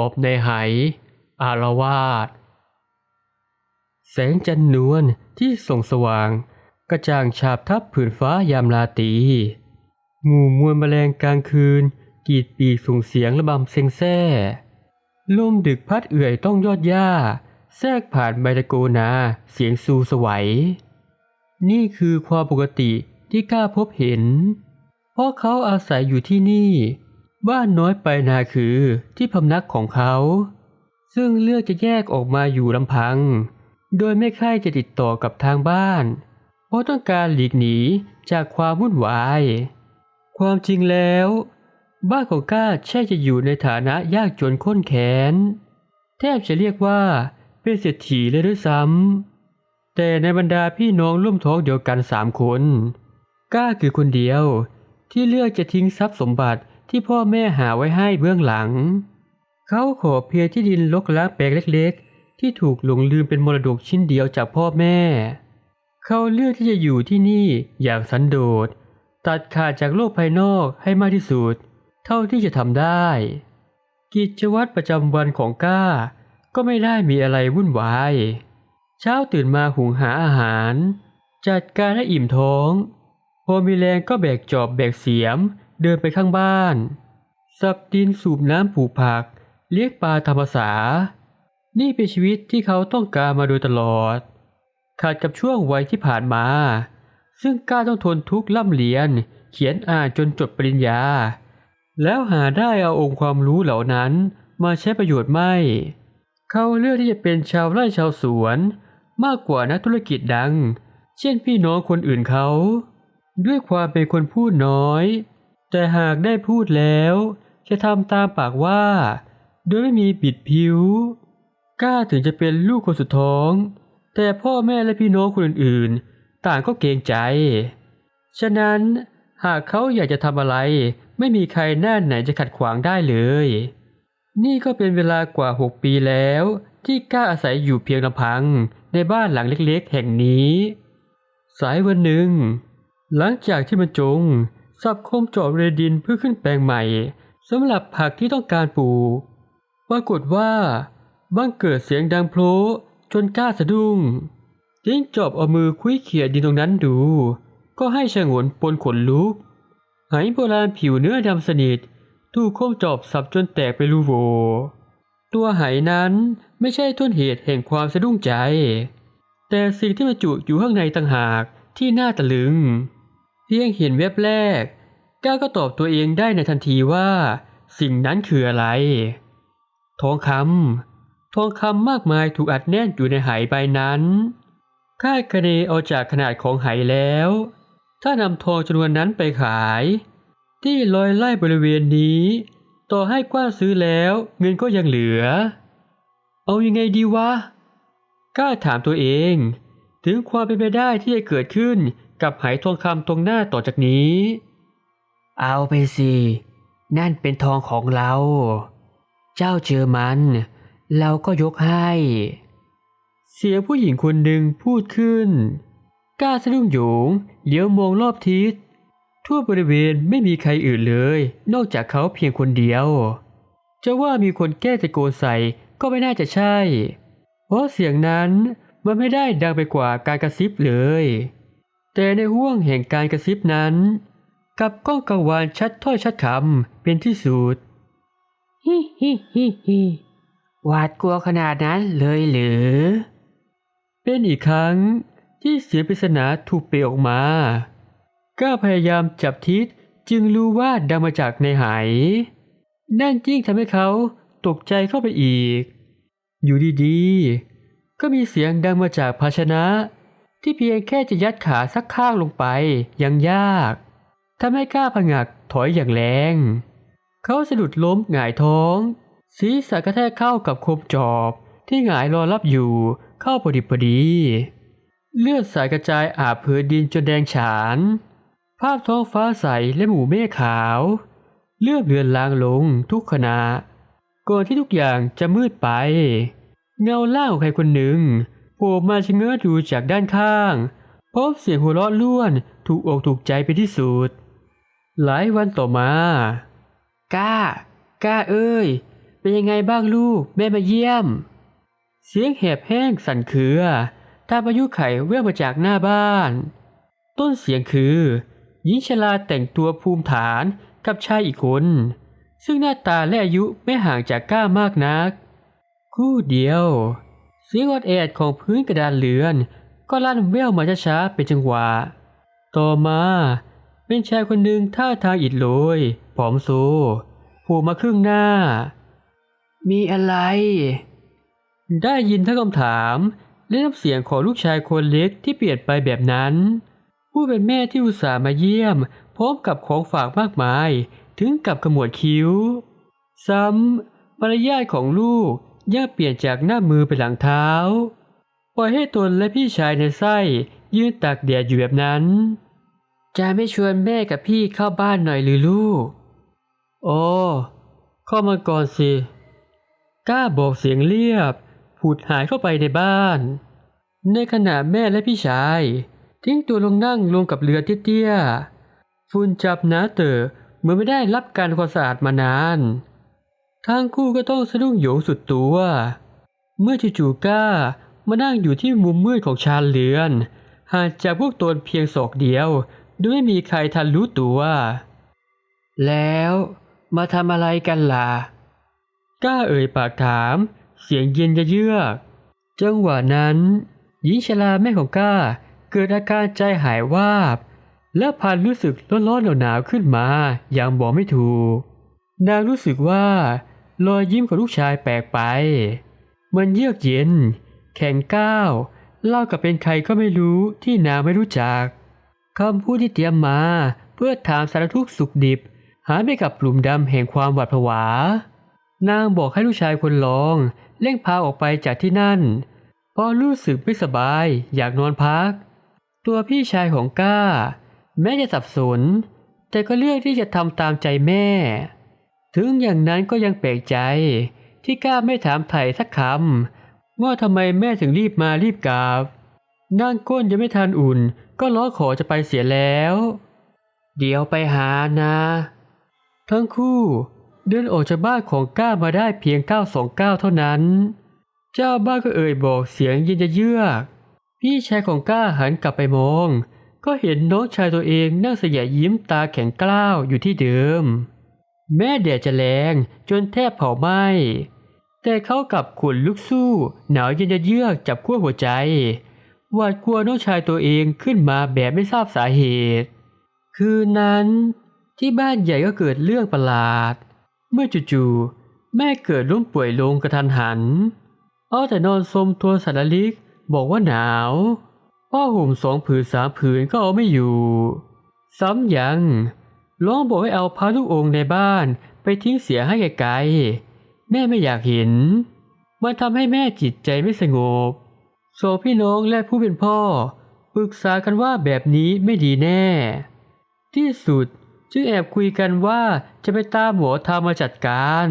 อบในไหอารวาสแสงจันทร์นวลที่ส่องสว่าง กระจ่างฉาบทับผืนฟ้ายามราตรีหมู่มวลแมลงกลางคืนกรีดปีกส่งเสียงระบำเซ็งแซ่ลมดึกพัดเอื่อยต้องยอดหญ้า แทรกผ่านไมตะโกนาเสียงซูสวัย นี่คือความปกติที่กล้าพบเห็น เพราะเขาอาศัยอยู่ที่นี่ บ้านน้อยไปนาคือที่พำนักของเขา ซึ่งเลือกจะแยกออกมาอยู่ลำพัง โดยไม่ใคร่จะติดต่อกับทางบ้าน เพราะต้องการหลีกหนีจากความวุ่นวาย ความจริงแล้ว บ้านของก้าใช่จะอยู่ในฐานะยากจนข้นแค้นแทบจะเรียกว่าเป็นเศรษฐีเลยด้วยซ้ำแต่ในบรรดาพี่น้องร่วมท้องเดียวกันสามคน ก้าคือคนเดียวที่เลือกจะทิ้งทรัพย์สมบัติ ที่พ่อแม่หาไว้ให้เบื้องหลัง เขาขอเพียงที่ดินลกล้างแปลงเล็ก ๆ ที่ถูกหลงลืมเป็นมรดกชิ้นเดียวจากพ่อแม่ เขาเลือกที่จะอยู่ที่นี่อย่างสันโดษ ตัดขาดจากโลกภายนอกให้มากที่สุด เท่าที่จะทำได้ กิจวัตรประจำวันของก้า ก็ไม่ได้มีอะไรวุ่นวาย เช้าตื่นมาหุงหาอาหาร จัดการให้อิ่มท้อง พอมีแรงก็แบกจอบแบกเสียม เดินไปข้างบ้าน สับดินสูบน้ำปลูกผัก เลี้ยงปลาธรรมษา นี่เป็นชีวิตที่เขาต้องการมาโดยตลอด ขาดกับช่วงวัยที่ผ่านมา ซึ่งกล้าต้องทนทุกข์ล่ำเรียน เขียนอ่านจนจบปริญญา แล้วหาได้เอาองค์ความรู้เหล่านั้นมาใช้ประโยชน์ไม่ เขาเลือกที่จะเป็นชาวไร่ชาวสวน มากกว่านักธุรกิจดัง เช่นพี่น้องคนอื่นเขา ด้วยความเป็นคนพูดน้อย แต่หากได้พูดแล้ว จะทำตามปากว่า โดยไม่มีบิดผิวกล้าถึงจะเป็นลูกคนสุดท้อง แต่พ่อแม่และพี่น้องคนอื่นๆ ต่างก็เกรงใจ ฉะนั้นหากเขาอยากจะทำอะไร ไม่มีใครหน้าไหนจะขัดขวางได้เลย นี่ก็เป็นเวลากว่าหกปีแล้ว ที่ก้าอาศัยอยู่เพียงลำพังในบ้านหลังเล็กๆ แห่งนี้ สายวันหนึ่ง หลังจากที่มันจง สับโคมจาะเรดินเพื่อขึ้นแปลงใหม่สำหรับผักที่ต้องการปลูก ปรากฏว่าบ้างเกิดเสียงดังโพลจนกล้าสะดุ้งจิ้งจอบเอามือคุ้ยเขี่ยดินตรงนั้นดู ก็ให้ชงนปนขนลุกไหโบราณผิวเนื้อดำสนิทถูกโคมจอบสับจนแตกไปรูโว ตัวไหนั้นไม่ใช่ต้นเหตุแห่งความสะดุ้งใจ แต่สิ่งที่บรรจุอยู่ข้างในต่างหากที่น่าตะลึง พียงเห็นเว็บแรก ก้าก็ตอบตัวเองได้ในทันทีว่า สิ่งนั้นคืออะไร ทองคำทองคำมากมายถูกอัดแน่นอยู่ในไหใบนั้นคาดคะเนเอาจากขนาดของไหแล้ว ถ้านำทองจำนวนนั้นไปขาย ที่ลอยไล่บริเวณนี้ ต่อให้กว้านซื้อแล้วเงินก็ยังเหลือ เอายังไงดีวะก้าถามตัวเอง ถึงความเป็นไปได้ที่จะเกิดขึ้นกับไหทองคำตรงหน้าต่อจากนี้ เอาไปสิ นั่นเป็นทองของเรา เจ้าเจอมัน เราก็ยกให้ เสียงผู้หญิงคนหนึ่งพูดขึ้น กล้าสะดุ้งโหยงเหลียวมองรอบทิศ ทั่วบริเวณไม่มีใครอื่นเลย นอกจากเขาเพียงคนเดียว จะว่ามีคนแก้ตะโกนใส่ก็ไม่น่าจะใช่ เพราะเสียงนั้น มันไม่ได้ดังไปกว่าการกระซิบเลย แต่ในห่วงแห่งการกระซิบนั้นกับก้องกังวานชัดถ้อยชัดคำเป็นที่สุดฮิฮิฮิฮิหวาดกลัวขนาดนั้นเลยหรือ เป็นอีกครั้งที่เสียงปริศนาถูกเปลออกมาก้าพยายามจับทิศจึงรู้ว่าดังมาจากในหาย นั่นยิ่งทำให้เขาตกใจเข้าไปอีก อยู่ดีๆ ก็มีเสียงดังมาจากภาชนะ ที่เพียงแค่จะยัดขาสักข้างลงไปยังยากทำให้ก้าผงักถอยอย่างแรง เขาสะดุดล้มหงายท้อง ศีรษะกระแทกเข้ากับคมจอบ ที่หงายรอรับอยู่เข้าพอดีพอดี เลือดสายกระจายอาบพื้นดินจนแดงฉาน ภาพท้องฟ้าใสและหมู่เมฆขาว เลือดเลือนลางลงทุกขณะก่อนที่ทุกอย่างจะมืดไป เงาล่างของใครคนหนึ่งโผล่มาชะเง้อดูจากด้านข้าง พบเสียงหัวเราะล้วนถูกอกถูกใจไปนที่สุด หลายวันต่อมา ก้า ก้าเอ้ย เป็นยังไงบ้างลูก แม่มาเยี่ยม เสียงแหบแห้งสั่นเครือตามอายุไขแว่วมาจากหน้าบ้าน ต้นเสียงคือหญิงชราแต่งตัวภูมิฐานกับชายอีกคน ซึ่งหน้าตาและอายุไม่ห่างจากก้ามากนัก คู่เดียวเสียงออดแอดของพื้นกระดานเรือน ก็ลั่นแว่วมาช้าๆเป็นจังหวะ ต่อมาเป็นชายคนหนึ่งท่าทางอิดโรยผอมโซผูมาครึ่งหน้า มีอะไร ได้ยินทั้งคำถามและน้ำเสียงของลูกชายคนเล็กที่เปลี่ยนไปแบบนั้น ผู้เป็นแม่ที่อุตส่าห์มาเยี่ยม พร้อมกับของฝากมากมาย ถึงกับขมวดคิ้ว ซ้ำมารยาทของลูก ย่าเปลี่ยนจากหน้ามือไปหลังเท้า ปล่อยให้ตนและพี่ชายในไส้ยืนตากแดดอยู่แบบนั้น จะไม่ชวนแม่กับพี่เข้าบ้านหน่อยหรือลูก โอ้เข้ามาก่อนสิกล้าบอกเสียงเรียบ ผุดหายเข้าไปในบ้าน ในขณะแม่และพี่ชาย ทิ้งตัวลงนั่งลงกับเรือเตี้ยๆฝุ่นจับหนาเตอเหมือนไม่ได้รับการความสะอาดมานาน ทั้งคู่ก็ต้องสะดุ้งโหยงสุดตัว เมื่อจู่ๆก้ามานั่งอยู่ที่มุมมืดของชานเรือนห่างจากพวกตนเพียงศอกเดียวโดยไม่มีใครทันรู้ตัว แล้วมาทำอะไรกันล่ะกล้าเอ่ยปากถาม เสียงเย็นจะเยือกจังหวะนั้น หญิงชราแม่ของก้า เกิดอาการใจหายวาบ และพันรู้สึกร้อนๆหนาวๆขึ้นมาอย่างบอกไม่ถูก นางรู้สึกว่า รอยยิ้มของลูกชายแปลกไป มันเยือกเย็น แข็งก้าวเล่ากับเป็นใครก็ไม่รู้ที่นางไม่รู้จักคำพูดที่เตรียมมาเพื่อถามสารทุกข์สุขดิบ หายไปกับกลุ่มดำแห่งความหวาดผวา นางบอกให้ลูกชายคนรองเร่งพาออกไปจากที่นั่นเพราะรู้สึกไม่สบายอยากนอนพัก ตัวพี่ชายของก้า แม้จะสับสน แต่ก็เลือกที่จะทำตามใจแม่ ถึงอย่างนั้นก็ยังแปลกใจ ที่กล้าไม่ถามไถ่สักคำว่าทำไมแม่ถึงรีบมารีบกลับนั่งก้นยังไม่ทันอุ่น ก็ร้องขอจะไปเสียแล้ว เดี๋ยวไปหานะ ทั้งคู่เดินออกจากบ้านของก้ามาได้เพียงก้าวสองก้าวเท่านั้น เจ้าบ้านก็เอ่ยบอกเสียงเย็นจะเยือกพี่ชายของก้าหันกลับไปมอง ก็เห็นน้องชายตัวเองนั่งเสยยิ้มตาแข็งกล้าวอยู่ที่เดิม แม่แดดจะแรงจนแทบเผาไหม้แต่เขากลับขุนลุกสู้ หนาวเย็นจะเยือกจับขั้วหัวใจหวาดกลัวน้องชายตัวเองขึ้นมาแบบไม่ทราบสาเหตุ คืนนั้นที่บ้านใหญ่ก็เกิดเรื่องประหลาด เมื่อจู่ๆแม่เกิดล้มป่วยลงกระทันหันเอาแต่นอนสมตัวสารลิกบอกว่าหนาวผ้าห่มสองผืนสามผืนก็เอาไม่อยู่ ซ้ำยัง ร้องบอกให้เอาพระทุกองค์ในบ้าน ไปทิ้งเสียให้ไกลๆแม่ไม่อยากเห็น มันทำให้แม่จิตใจไม่สงบโซพี่น้องและผู้เป็นพ่อปรึกษากันว่าแบบนี้ไม่ดีแน่ ที่สุดจึงแอบคุยกันว่าจะไปตามหมอทามาจัดการ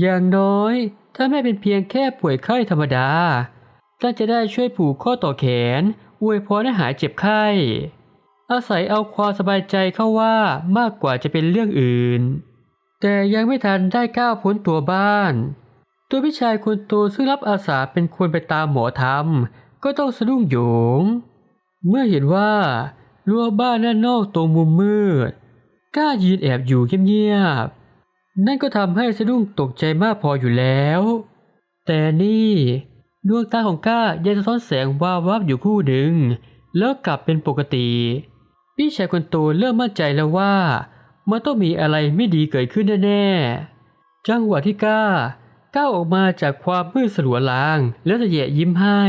อย่างน้อยถ้าแม่เป็นเพียงแค่ป่วยไข้ธรรมดาก็จะได้ช่วยผูกข้อต่อแขน อวยพรให้หายเจ็บไข้ อาศัยเอาความสบายใจเข้าว่ามากกว่าจะเป็นเรื่องอื่น แต่ยังไม่ทันได้ก้าวพ้นตัวบ้าน ตัวพี่ชายคนโตซึ่งรับอาสาเป็นคนไปตามหมอทำก็ต้องสะดุ้งโหยง เมื่อเห็นว่ารั้วบ้านด้านนอกตรงมุมมืดกล้ายืนแอบอยู่เงียบๆนั่นก็ทำให้สะดุ้งตกใจมากพออยู่แล้ว แต่นี่ดวงตาของก้ายังสะท้อนแสงวาววับอยู่คู่หนึ่ง แล้วกลับเป็นปกติ พี่ชายคนโตเริ่มมั่นใจแล้วว่ามันต้องมีอะไรไม่ดีเกิดขึ้นแน่ๆจังหวะที่ก้าก้าวออกมาจากความมืดสลัวลาง แล้วจะแย่ยิ้มให้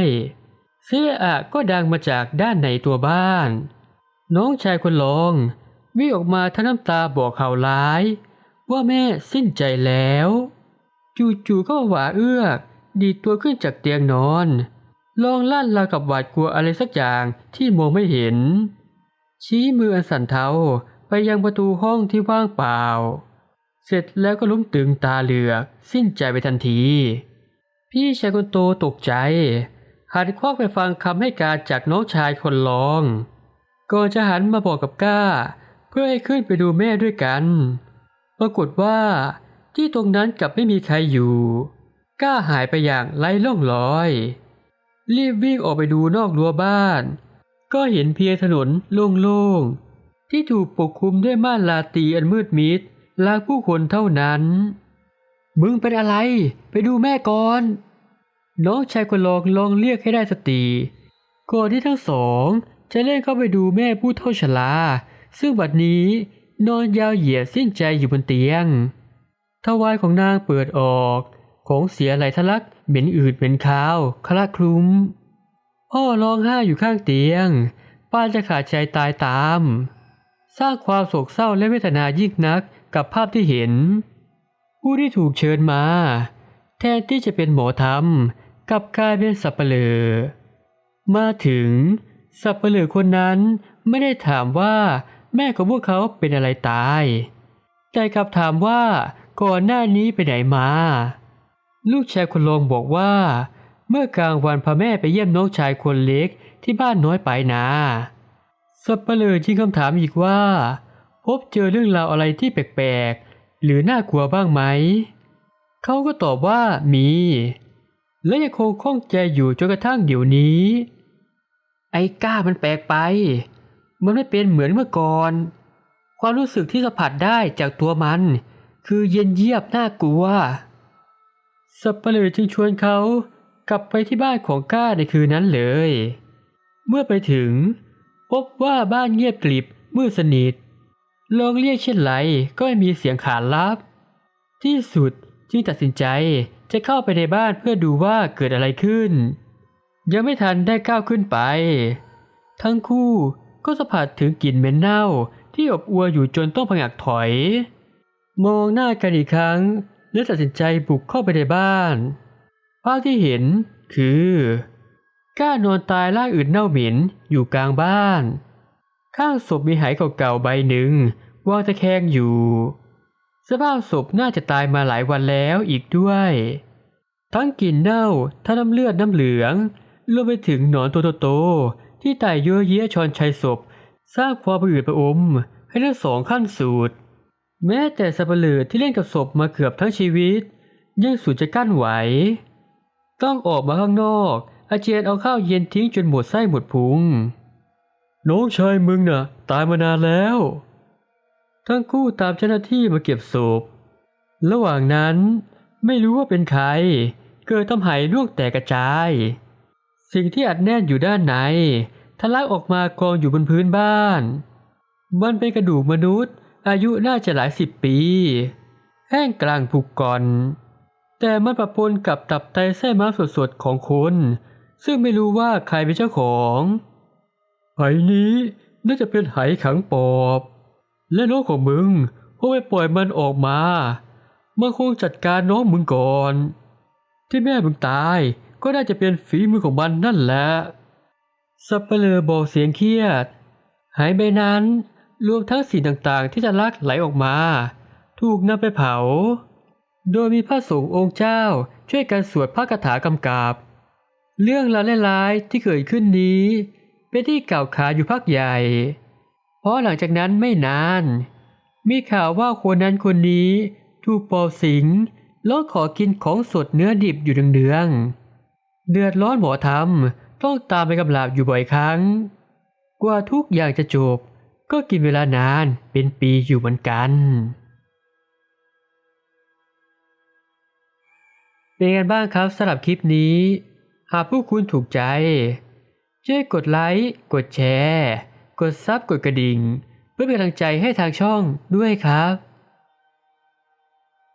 เสียอะก็ดังมาจากด้านในตัวบ้าน น้องชายคนรองวิ่งออกมาทั้งน้ำตาบอกข่าวร้าย ว่าแม่สิ้นใจแล้ว จู่ๆก็หวาเอื้อกดีตัวขึ้นจากเตียงนอน ลองลั่นราวกับหวาดกลัวอะไรสักอย่างที่มองไม่เห็น ชี้มืออันสั่นเทาไปยังประตูห้องที่ว่างเปล่า เสร็จแล้วก็ลุ้มตึงตาเหลือกสิ้นใจไปทันที พี่ชายคนโตตกใจหันควักไปฟังคำให้การจากน้องชายคนรอง ก่อนจะหันมาบอกกับก้า เพื่อให้ขึ้นไปดูแม่ด้วยกัน ปรากฏว่าที่ตรงนั้นกลับไม่มีใครอยู่ ก้าหายไปอย่างไร้ร่องรอย รีบวิ่งออกไปดูนอกรั้วบ้าน ก็เห็นเพียงถนนโล่งๆ ที่ถูกปกคลุมด้วยม่านลาตีอันมืดมิดลากผู้คนเท่านั้น มึงเป็นอะไร ไปดูแม่ก่อน น้องชายคนลองลองเรียกให้ได้สติก่อนที่ทั้งสองจะเล่นเข้าไปดูแม่ผู้เท่าชราซึ่งบัดนี้นอนยาวเหยียดสิ้นใจอยู่บนเตียง ทวารของนางเปิดออก ของเสียไหลทะลักเหม็นอืดเหม็นคาวคละคลุ้ม พ่อร้องไห้อยู่ข้างเตียง ป้าจะขาดใจตายตาม สร้างความโศกเศร้าและเวทนายิ่งนักกับภาพที่เห็น ผู้ที่ถูกเชิญมา แทนที่จะเป็นหมอธรรมกับกลายเป็นสับเปลือมาถึง สับเปลือคนนั้นไม่ได้ถามว่าแม่ของพวกเขาเป็นอะไรตาย แต่กลับถามว่าก่อนหน้านี้ไปไหนมา ลูกชายคนรองบอกว่า เมื่อกลางวันพาแม่ไปเยี่ยมน้องชายคนเล็กที่บ้านน้อยไปนาสับเปลือยิงคำถามอีกว่า พบเจอเรื่องราวอะไรที่แปลกๆ หรือน่ากลัวบ้างไหม เขาก็ตอบว่ามี และยังคงข้องใจอยู่จนกระทั่งเดี๋ยวนี้ ไอ้ก้ามันแปลกไป มันไม่เป็นเหมือนเมื่อก่อน ความรู้สึกที่สัมผัสได้จากตัวมัน คือเย็นเยียบน่ากลัวสับเปลือจึงชวนเขา กลับไปที่บ้านของก้าในคืนนั้นเลย เมื่อไปถึง พบว่าบ้านเงียบกริบมืดสนิทลองเรียกเช่นไรก็ไม่มีเสียงขานรับ ที่สุดจึงตัดสินใจจะเข้าไปในบ้านเพื่อดูว่าเกิดอะไรขึ้น ยังไม่ทันได้ก้าวขึ้นไป ทั้งคู่ก็สัมผัสถึงกลิ่นเหม็นเน่าที่อบอวลอยู่จนต้องผงักถอย มองหน้ากันอีกครั้ง และตัดสินใจบุกเข้าไปในบ้าน ภาพที่เห็นคือ ก้านอนตายร่างอื่นเน่าเหม็นอยู่กลางบ้าน ข้างศพมีหายเก่าๆใบหนึ่งวางตะแคงอยู่ สภาพศพน่าจะตายมาหลายวันแล้วอีกด้วย ทั้งกลิ่นเน่าทั้งน้ำเลือดน้ำเหลืองรวมไปถึงหนอนตัวโตๆที่ไต่เยอะเยี้ยชอนชัยศพ สร้างความประอืดประอมให้ทั้งสองขั้นสุดแม้แต่สับเปลือที่เล่นกับศพมาเกือบทั้งชีวิต ยังสุดจะกั้นไหว ต้องออกมาข้างนอก อาเจียนเอาข้าวเย็นทิ้งจนหมดไส้หมดพุง น้องชายมึงน่ะ ตายมานานแล้ว ทั้งคู่ตามเจ้าหน้าที่มาเก็บศพ ระหว่างนั้นไม่รู้ว่าเป็นใคร เกิดทำหายล่วงแตกกระจาย สิ่งที่อัดแน่นอยู่ด้านในทะลักออกมากองอยู่บนพื้นบ้าน มันเป็นกระดูกมนุษย์ อายุน่าจะหลายสิบปี แห้งกลางผุกก่อน แต่มันปะปนกับตับไตไส้ม้าสดๆของคน ซึ่งไม่รู้ว่าใครเป็นเจ้าของไหนี้น่าจะเป็นไหขังปอบ และน้องของมึงพวกไปปล่อยมันออกมามันคงจัดการน้องมึงก่อน ที่แม่มึงตายก็น่าจะเป็นฝีมือของมันนั่นแหละสับเปลือบอกเสียงเครียด หายไปนั้นรวมทั้งสิ่งต่างๆที่จะลักไหลออกมา ถูกนำไปเผา โดยมีพระสงฆ์องค์เจ้าช่วยกันสวดพระคาถากำกับ เรื่องราวร้ายๆที่เกิดขึ้นนี้ เป็นที่กล่าวขานอยู่พักใหญ่ เพราะหลังจากนั้นไม่นาน มีข่าวว่าคนนั้นคนนี้ถูกปอบสิงแล้วขอกินของสดเนื้อดิบอยู่เดืองๆเดือดร้อนหมอทำต้องตามไปกำลาบอยู่บ่อยครั้ง กว่าทุกอย่างจะจบ ก็กินเวลานานเป็นปีอยู่เหมือนกัน เป็นกันบ้างครับสำหรับคลิปนี้ หากผู้คุณถูกใจ ช่วยกดไลค์กดแชร์ กดซับกดกระดิ่ง เพื่อเป็นกำลังใจให้ทางช่องด้วยครับ